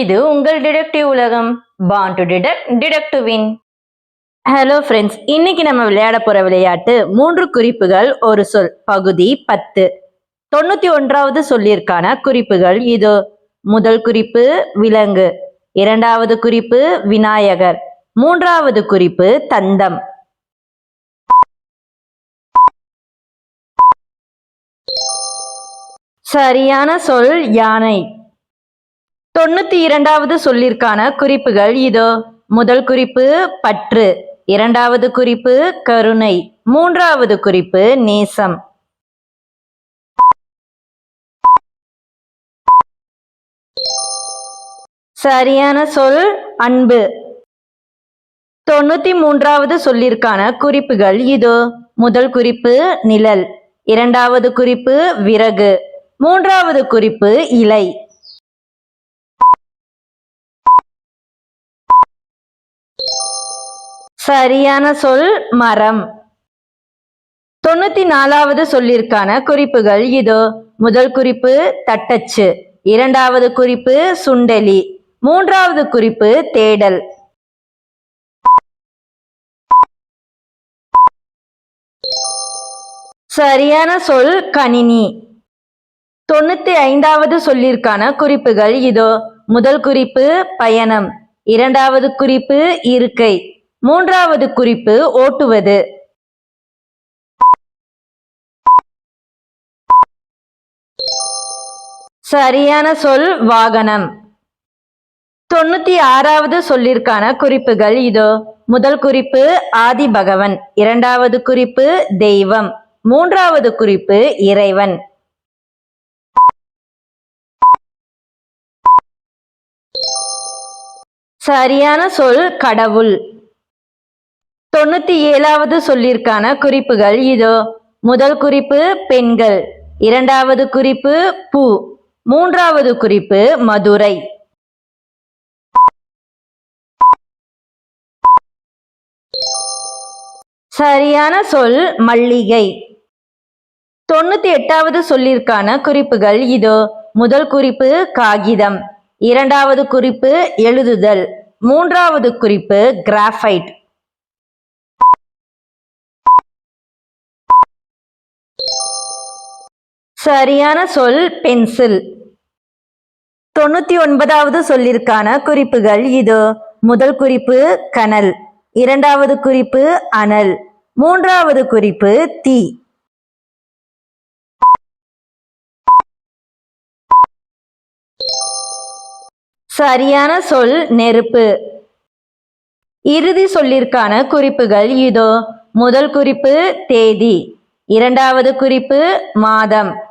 இது உங்கள் டிடெக்டிவ் உலகம். Born to detect detect win hello friends இன்னைக்கு நம்ம விளையாட போற விளையாட்டு மூன்று குறிப்புகள் ஒரு சொல் பகுதி பத்து. தொண்ணூத்தி ஒன்றாவது சொல்லிற்கான குறிப்புகள் இது. முதல் குறிப்பு விலங்கு. இரண்டாவது குறிப்பு விநாயகர். மூன்றாவது குறிப்பு தந்தம். சரியான சொல் யானை. தொண்ணூத்தி இரண்டாவது சொல்லிற்கான குறிப்புகள் இதோ. முதல் குறிப்பு பற்று. இரண்டாவது குறிப்பு கருணை. மூன்றாவது குறிப்பு நேசம். சரியான சொல் அன்பு. தொண்ணூத்தி மூன்றாவது சொல்லிற்கான குறிப்புகள் இதோ. முதல் குறிப்பு நிழல். இரண்டாவது குறிப்பு விறகு. மூன்றாவது குறிப்பு இலை. சரியான சொல் மரம். தொண்ணூத்தி நாலாவது சொல்லிற்கான குறிப்புகள் இதோ. முதல் குறிப்பு தட்டச்சு. இரண்டாவது குறிப்பு சுண்டெலி. மூன்றாவது குறிப்பு தேடல். சரியான சொல் கணினி. தொண்ணூத்தி ஐந்தாவது சொல்லிற்கான குறிப்புகள் இதோ. முதல் குறிப்பு பயணம். இரண்டாவது குறிப்பு இருக்கை. மூன்றாவது குறிப்பு ஓட்டுவது. சரியான சொல் வாகனம். தொண்ணூத்தி ஆறாவது சொல்லிற்கான குறிப்புகள் இதோ. முதல் குறிப்பு ஆதி பகவன் இரண்டாவது குறிப்பு தெய்வம் மூன்றாவது குறிப்பு இறைவன். சரியான சொல் கடவுள். தொண்ணூத்தி ஏழாவது சொல்லிற்கான குறிப்புகள் இதோ. முதல் குறிப்பு பெண்கள். இரண்டாவது குறிப்பு பூ. மூன்றாவது குறிப்பு மதுரை. சரியான சொல் மல்லிகை. தொண்ணூத்தி எட்டாவது சொல்லிற்கான குறிப்புகள் இதோ. முதல் குறிப்பு காகிதம். இரண்டாவது குறிப்பு எழுதுதல். மூன்றாவது குறிப்பு கிராஃபைட். சரியான சொல் பென்சில். தொண்ணூத்தி ஒன்பதாவது சொல்லிற்கான குறிப்புகள் இது. முதல் குறிப்பு கனல். இரண்டாவது குறிப்பு அனல். மூன்றாவது குறிப்பு தீ. சரியான சொல் நெருப்பு. இறுதி சொல்லிற்கான குறிப்புகள் இதோ. முதல் குறிப்பு தேதி. இரண்டாவது குறிப்பு மாதம்.